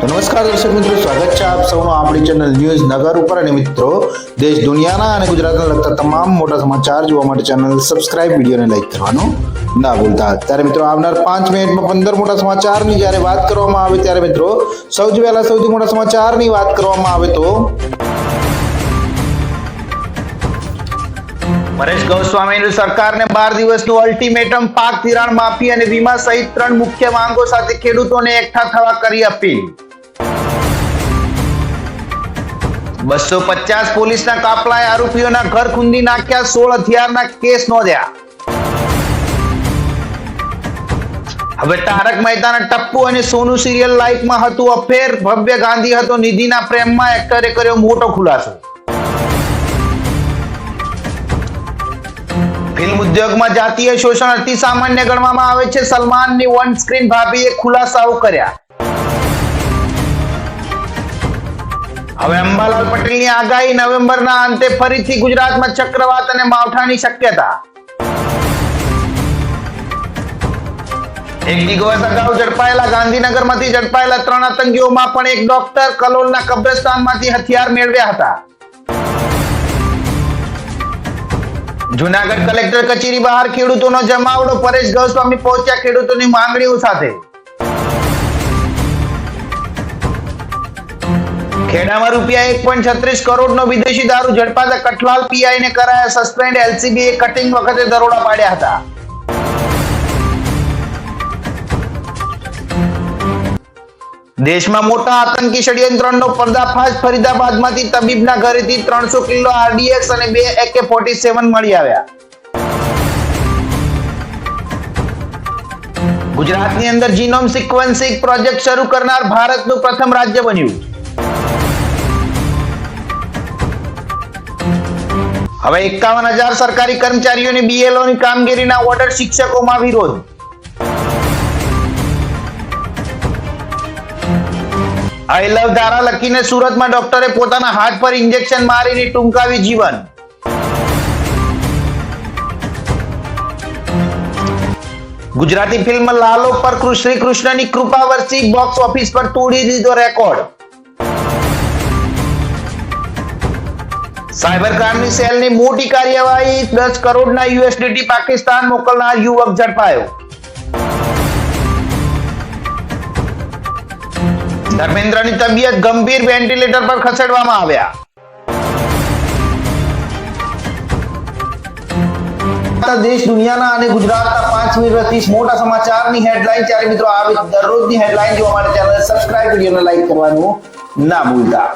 નમસ્કાર દર્શક મિત્રો, સ્વાગત છે આપ સૌનો આપણી ચેનલ ન્યૂઝ નગર ઉપર. અને મિત્રો, દેશ દુનિયાના અને ગુજરાતને લગતા તમામ મોટા સમાચાર જોવા માટે ચેનલ સબસ્ક્રાઇબ વિડીયોને લાઈક કરવાનું ના ભૂલતા. ત્યારે મિત્રો, આવનાર પાંચ મિનિટમાં પંદર મોટા સમાચારની જ્યારે વાત કરવામાં આવે ત્યારે મિત્રો, સૌથી પહેલા સૌથી મોટા સમાચારની વાત કરવામાં આવે તો પરેશ ગોસ્વામીની સરકારને બાર દિવસનું અલ્ટિમેટમ પાક ધિરાણ માફી અને વીમા સહિત ત્રણ મુખ્ય માંગો સાથે ખેડૂતોને એકઠા થવા કરી અપીલ. બસો પચાસ પોલીસના કાફલાએ આરોપીઓના ઘર ખૂંદી નાખ્યા, સોળ હથિયારના કેસ નોંધ્યા. હવે તારક મહેતાના ટપ્પુ અને સોનુ સિરિયલ લાઈફમાં હતું અફેર. ભવ્ય ગાંધી હતો, નિધિના પ્રેમમાં એક્ટરે કર્યો મોટો ખુલાસો. ફિલ્મ ઉદ્યોગમાં જાતીય શોષણ અતિ સામાન્ય ગણવામાં આવે છે. સલમાનની વન સ્ક્રીન ભાભીએ ખુલાસાઓ કર્યા. હવે અંબાલાલ પટેલની આગાહી નવેમ્બરના અંતે ફરીથી ગુજરાતમાં ચક્રવાત અને માવઠાની શક્યતા. એક દિવસ અગાઉ ઝડપાયેલા ગાંધીનગરમાંથી ઝડપાયેલા ત્રણ આતંકીઓમાં પણ એક ડોક્ટર કલોલના કબ્રસ્તાનમાંથી હથિયાર મેળવ્યા હતા. જુનાગઢ કલેક્ટર કચેરી બહાર ખેડૂતોનો જમાવડો પરેશ ગોસ્વામી પહોંચ્યા ખેડૂતોની માંગણીઓ સાથે. ખેડામાં રૂપિયા એક પોઈન્ટ છત્રીસ કરોડનો વિદેશી દારૂ ઝડપાતા કઠલાલ પીઆઈ ને કરાયા સસ્પેન્ડ એલસીબી એ કટિંગ વખતે દરોડા પાડ્યા હતા. દેશમાં મોટા આતંકી ષડયંત્રનો પર્દાફાશ ફરીદાબાદમાંથી તબીબના ઘરેથી ત્રણસો કિલો આરડીએક્સ અને બે એકે ફોર્ટી સેવન મળી આવ્યા. ગુજરાતની અંદર જીનોમ સિક્વન્સિંગ પ્રોજેક્ટ શરૂ કરનાર ભારતનું પ્રથમ રાજ્ય બન્યું. હવે એકાવન હજાર સરકારી કર્મચારીઓની BLO ની કામગીરીના ઓર્ડર શિક્ષકોમાં વિરોધ. આઈ લવ ધારા લખીને સુરતમાં ડોક્ટરે પોતાના હાથ પર ઇન્જેક્શન મારીને ટૂંકાવી જીવન. ગુજરાતી ફિલ્મ લાલો પર શ્રી કૃષ્ણની કૃપા વર્ષી બોક્સ ઓફિસ પર તોડી દીધો રેકોર્ડ સાયબર ક્રાઇમની સેલની મોટી કાર્યવાહી દસ કરોડના યુએસડીટી પાકિસ્તાન મોકલનાર યુવક ઝડપાયો. ધર્મેન્દ્રની તબિયત ગંભીર વેન્ટિલેટર પર ખસેડવામાં આવ્યા. દેશ દુનિયાના અને ગુજરાતના પાંચ મિનિટથી મોટા સમાચારની હેડલાઇન ત્યારે મિત્રો આવી દરરોજની હેડલાઇન જોવા માટે ચેનલ સબસ્ક્રાઇબ વિડીયોને લાઈક કરવાનું ના ભૂલતા.